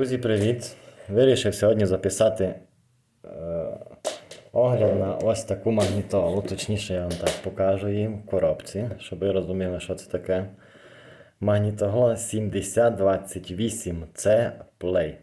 Друзі, привіт! Вирішив сьогодні записати е, огляд на ось таку магнітолу. Точніше, я вам так покажу її в коробці, щоб ви розуміли, що це таке. Магнітола 7028C Play.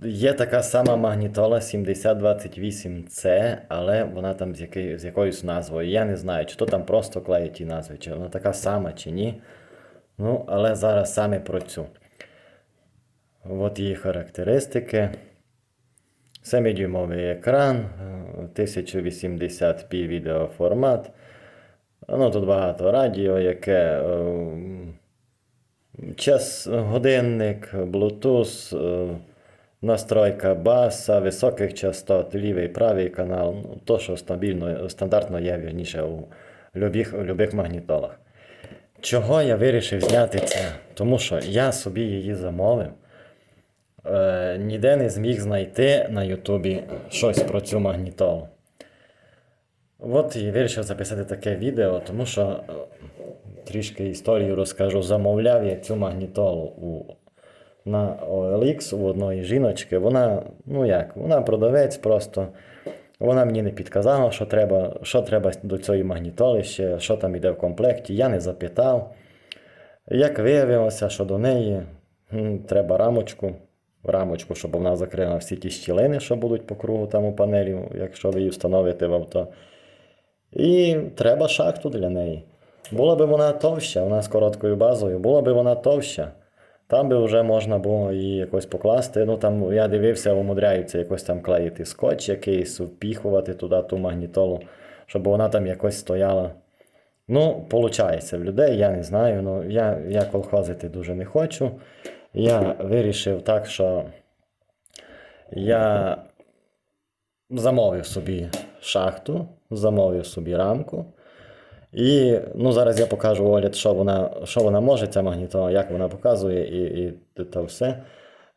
Є така сама магнітола 7028C, але вона там з, який, з якоюсь назвою. Я не знаю, чи то там просто клеють ті назви, чи вона така сама, чи ні. Ну, але зараз саме про цю. От її характеристики. 7-дюймовий екран, е, 1080p відеоформат. Ну, тут багато радіо, яке е, час, годинник, Bluetooth, е, настройка баса, високих частот, лівий правий канал. Ну, то, що стабільно, стандартно є вірніше у любих, у любих магнітолах. Чого я вирішив зняти це? Тому що я собі її замовив. Е, ніде не зміг знайти на Ютубі щось про цю магнітолу. От і вирішив записати таке відео, тому що е, трішки історію розкажу. Замовляв я цю магнітолу у, на OLX у одної жіночки. Вона, ну як, вона продавець просто. Вона мені не підказала, що треба, що треба до цієї магнітоли ще, що там йде в комплекті. Я не запитав. Як виявилося, що до неї треба рамочку, рамочку, щоб вона закрила всі ті щілини, що будуть по кругу там у панелі, якщо ви її встановите в авто. І треба шахту для неї. Була би вона товща, вона з короткою базою, була би вона товща. Там би вже можна було її якось покласти. Ну там я дивився, умудряються якось там клеїти скотч якийсь, впіхувати туди ту магнітолу, щоб вона там якось стояла. Ну, виходить, в людей, я не знаю. Ну, я, я колхозити дуже не хочу. Я вирішив так, що я замовив собі шахту, замовив собі рамку. І ну, зараз я покажу огляд, що вона, що вона може, ця магнітола, як вона показує і, і та все.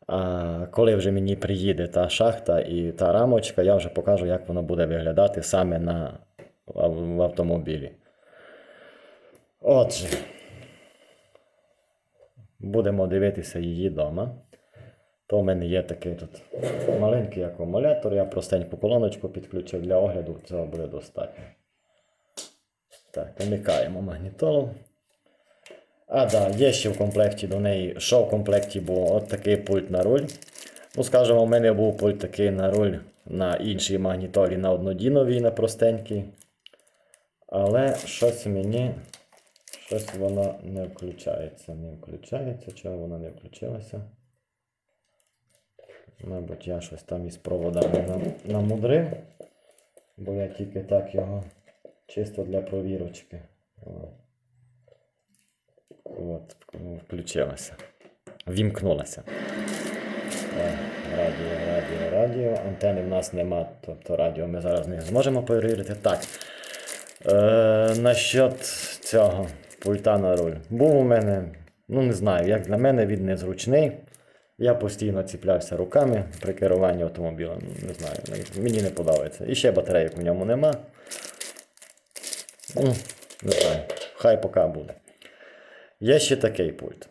А коли вже мені приїде та шахта і та рамочка, я вже покажу, як воно буде виглядати саме на, в автомобілі. Отже, будемо дивитися її вдома. То в мене є такий тут маленький акумулятор, я простеньку колоночку підключив для огляду, цього буде достатньо. Так, вмикаємо магнітолу. А, да, є ще в комплекті до неї, що в комплекті було от такий пульт на руль. Ну, скажімо, у мене був пульт такий на руль на іншій магнітолі, на однодіновій, на простенькій. Але щось мені, щось воно не включається. Не включається. Чого воно не включилося? Мабуть, я щось там із проводами намудрив, бо я тільки так його чисто для провірочки. От, включилося. Вімкнулося. Радіо, радіо, радіо. Антени в нас нема, тобто радіо ми зараз не зможемо перевірити. Так. Е, насчет цього пульта на руль. Був у мене, ну не знаю, як для мене він незручний. Я постійно ціплявся руками при керуванні автомобілем. Не знаю, мені не подобається. І ще батарейок в ньому нема. Ну, не знаю, хай поки буде. Є ще такий пульт.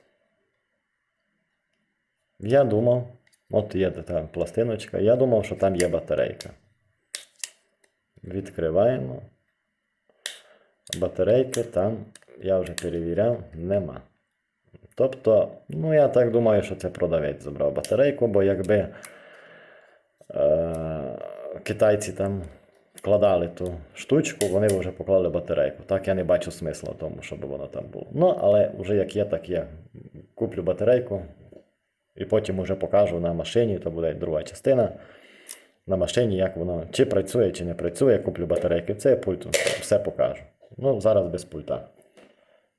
Я думав, от є така пластиночка, я думав, що там є батарейка. Відкриваємо. Батарейки там, я вже перевіряв, нема. Тобто, ну я так думаю, що це продавець забрав батарейку, бо якби е, китайці там вкладали ту штучку, вони б вже поклали батарейку. Так я не бачу смисла в тому, щоб воно там було. Ну, але вже як є, так є. Куплю батарейку і потім вже покажу на машині, то буде друга частина. На машині, як воно чи працює, чи не працює, куплю батарейки. Це пульт, все покажу. Ну, зараз без пульта.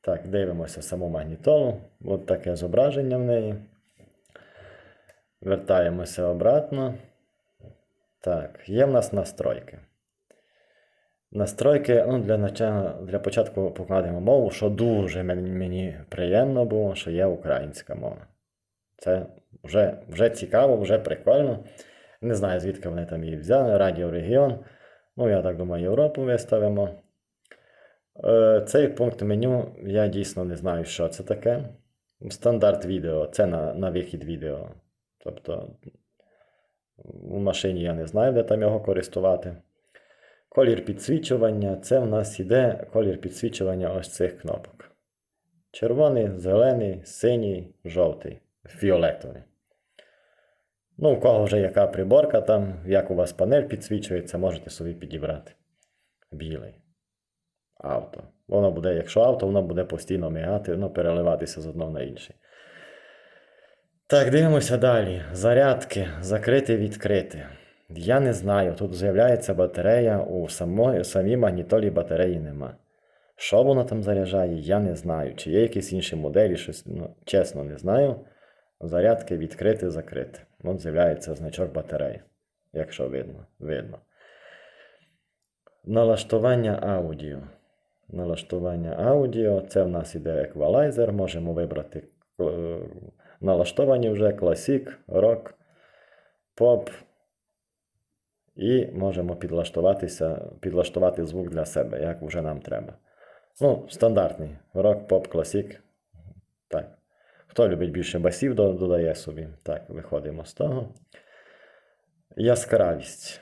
Так, дивимося саму магнітолу. От таке зображення в неї. Вертаємося обратно. Так, є в нас настройки. Настройки, ну, для для початку покладемо мову, що дуже мені, приємно було, що є українська мова. Це вже, вже цікаво, вже прикольно. Не знаю, звідки вони там її взяли. Радіо Регіон. Ну, я так думаю, Європу виставимо. Е, Цей пункт меню я дійсно не знаю, що це таке. Стандарт відео це на, на вихід відео. Тобто у машині я не знаю, де там його користувати. Колір підсвічування це в нас іде колір підсвічування ось цих кнопок. Червоний, зелений, синій, жовтий, фіолетовий. Ну, у кого вже яка приборка там, як у вас панель підсвічується, можете собі підібрати. Білий. Авто. Воно буде, якщо авто, воно буде постійно мигати, ну, переливатися з одного на інший. Так, дивимося далі. Зарядки, закрити, відкрити. Я не знаю, тут з'являється батарея, у самої, самій магнітолі батареї нема. Що воно там заряджає, я не знаю. Чи є якісь інші моделі, щось, ну, чесно, не знаю. Зарядки відкрити, закрити. От з'являється значок батареї, якщо видно. видно. Налаштування аудіо. Налаштування аудіо. Це в нас іде еквалайзер. Можемо вибрати е, налаштовані вже класік, рок, поп. І можемо підлаштуватися, підлаштувати звук для себе, як вже нам треба. Ну, стандартний рок, поп, класік. Так. Хто любить більше басів, додає собі. Так, виходимо з того. Яскравість.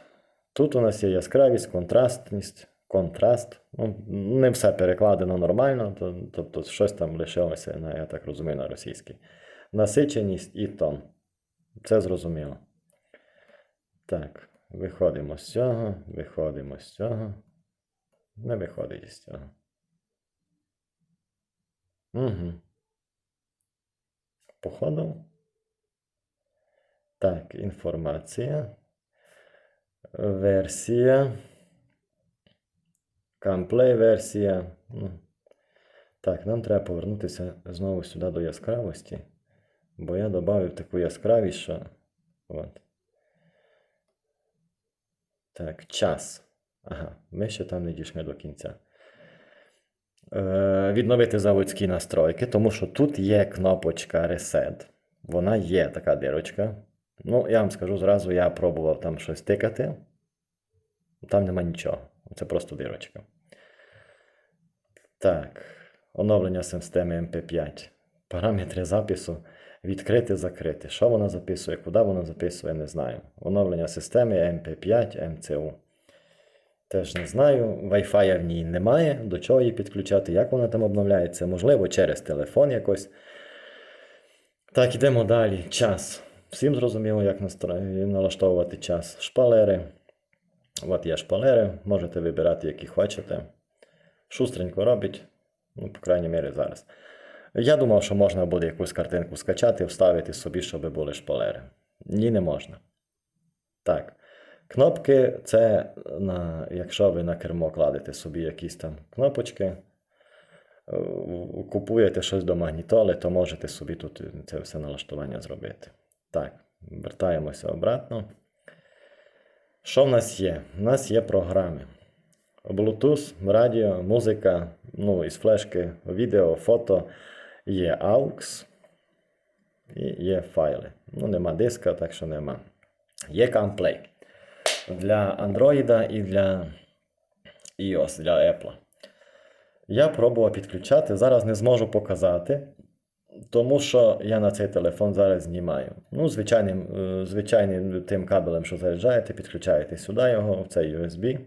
Тут у нас є яскравість, контрастність, контраст. Ну, не все перекладено нормально, то- тобто щось там лишилося, на, я так розумію, на російській. Насиченість і тон. Це зрозуміло. Так, виходимо з цього, виходимо з цього. Не виходить із цього. Угу. Походу. Так, інформація. Версія. Камплей версія. Ну. Так, нам треба повернутися знову сюди до яскравості. Бо я додав таку яскравість, що. От. Так, час. Ага, ми ще там не дійшли до кінця. Е, відновити заводські настройки, тому що тут є кнопочка Reset. Вона є така дирочка. Ну, я вам скажу зразу, я пробував там щось тикати. Там нема нічого. Це просто дирочка. Так. Оновлення системи MP5. Параметри запису. Відкрити, закрити. Що вона записує, куди вона записує, не знаю. Оновлення системи MP5, MCU. Теж не знаю. Wi-Fi в ній немає. До чого її підключати, як вона там обновляється? Можливо, через телефон якось. Так, ідемо далі. Час. Всім зрозуміло, як налаштовувати час. Шпалери. От є шпалери. Можете вибирати, які хочете. Шустренько робить. Ну, по крайній мірі, зараз. Я думав, що можна буде якусь картинку скачати, вставити собі, щоб були шпалери. Ні, не можна. Так. Кнопки це на, якщо ви на кермо кладете собі якісь там кнопочки, е, купуєте щось до магнітоли, то можете собі тут це все налаштування зробити. Так, вертаємося обратно. Що в нас є? У нас є програми. Bluetooth, радіо, музика, ну, із флешки, відео, фото, є AUX і є файли. Ну, нема диска, так що нема. Є CamPlay для Android і для iOS, для Apple. Я пробував підключати, зараз не зможу показати, тому що я на цей телефон зараз знімаю. Ну, звичайним, е, звичайним тим кабелем, що заряджаєте, підключаєте сюди його, в цей USB.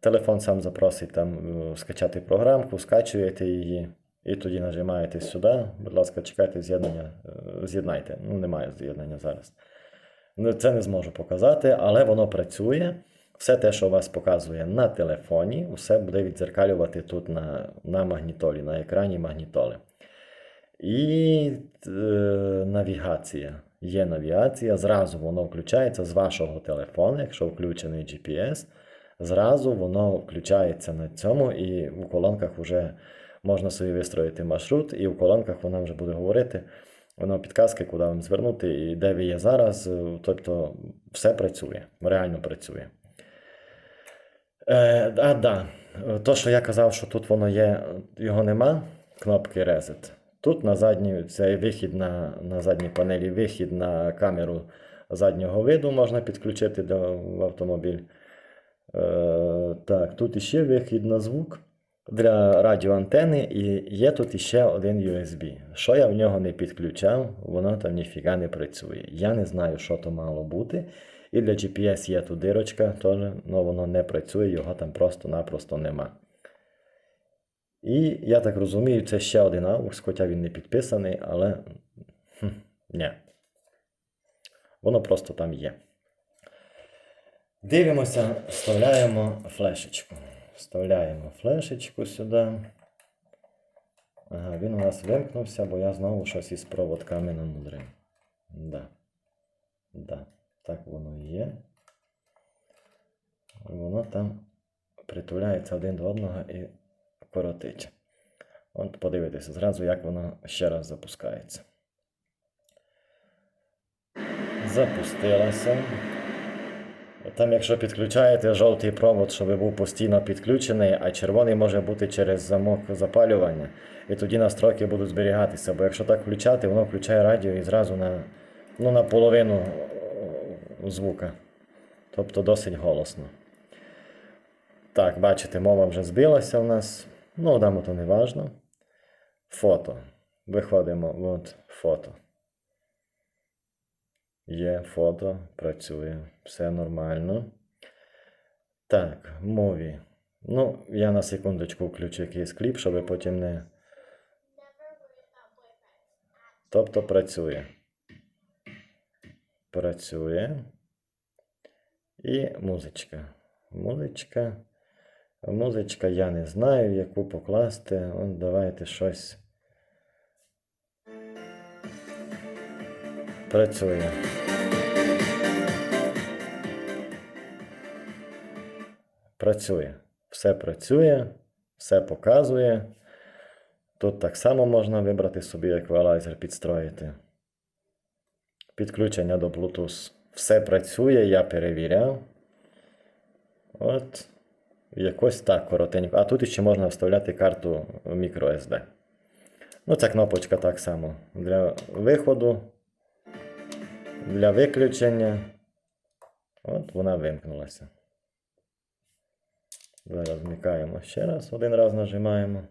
Телефон сам запросить там е, скачати програмку, скачуєте її, і тоді нажимаєте сюди. Будь ласка, чекайте з'єднання, е, з'єднайте. Ну, немає з'єднання зараз. Ну, Це не зможу показати, але воно працює. Все те, що вас показує на телефоні, все буде відзеркалювати тут на, на магнітолі, на екрані магнітоли. І е, навігація. Є навігація, зразу воно включається з вашого телефону, якщо включений GPS. Зразу воно включається на цьому, і в колонках вже можна собі вистроїти маршрут, і в колонках вона вже буде говорити. Воно підказки, куди вам звернути і де ви є зараз. е, Тобто все працює, реально працює. Е, а, да. То, що я казав, що тут воно є, його нема, кнопки Reset. Тут на задній, це вихід на, на задній панелі, вихід на камеру заднього виду можна підключити до, в автомобіль. Е, так, тут іще вихід на звук. для радіоантени і є тут іще один USB. Що я в нього не підключав, воно там ніфіга не працює. Я не знаю, що то мало бути. І для GPS є тут дирочка, але воно не працює, його там просто-напросто нема. І я так розумію, це ще один AUX, хоча він не підписаний, але хм, ні. Воно просто там є. Дивимося, вставляємо флешечку. Вставляємо флешечку сюди. Ага, він у нас вимкнувся, бо я знову щось із проводками намудрив. Да. Да. Так воно і є. Воно там притуляється один до одного і коротить. От подивитися зразу, як воно ще раз запускається. Запустилося. Там, якщо підключаєте жовтий провод, щоб був постійно підключений, а червоний може бути через замок запалювання. І тоді настройки будуть зберігатися. Бо якщо так включати, воно включає радіо і зразу на, ну, на половину е, звука. Тобто досить голосно. Так, бачите, мова вже збилася у нас. Ну, дамо то не важно. Фото. Виходимо, от фото. Є фото, працює, все нормально. Так, мові. Ну, я на секундочку включу якийсь кліп, щоб потім не. Тобто працює. Працює. І музичка. Музичка. Музичка я не знаю, яку покласти. От давайте щось. Працює. Працює. Все працює, все показує. Тут так само можна вибрати собі еквалайзер, підстроїти. Підключення до Bluetooth. Все працює, я перевіряв. От. Якось так коротенько. А тут ще можна вставляти карту microSD. Ну, ця кнопочка так само. Для виходу, для виключення. От вона вимкнулася. Зараз вмикаємо ще раз, один раз нажимаємо.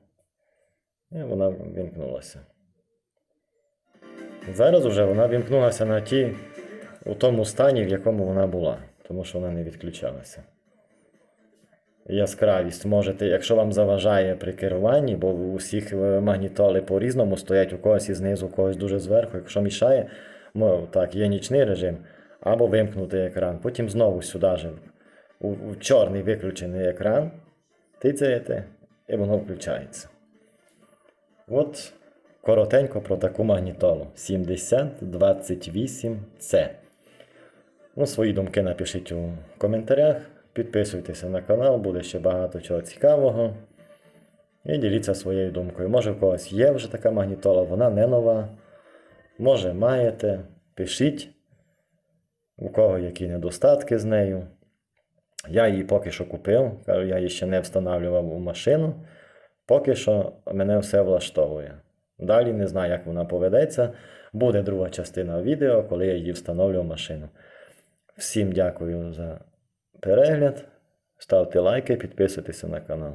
І вона вимкнулася. Зараз вже вона вимкнулася на ті, у тому стані, в якому вона була, тому що вона не відключалася. Яскравість можете, якщо вам заважає при керуванні, бо у всіх е, магнітоли по-різному стоять у когось і знизу, у когось дуже зверху. Якщо мішає, мов, так, є нічний режим, або вимкнути екран. Потім знову сюди у, чорний виключений екран, тицяєте, і воно включається. От коротенько про таку магнітолу 7028C. Ну, свої думки напишіть у коментарях. Підписуйтеся на канал, буде ще багато чого цікавого. І діліться своєю думкою. Може, у когось є вже така магнітола, вона не нова. Може, маєте. Пишіть, у кого які недостатки з нею. Я її поки що купив, я її ще не встановлював у машину. Поки що мене все влаштовує. Далі не знаю, як вона поведеться. Буде друга частина відео, коли я її встановлю в машину. Всім дякую за перегляд. Ставте лайки, підписуйтесь на канал.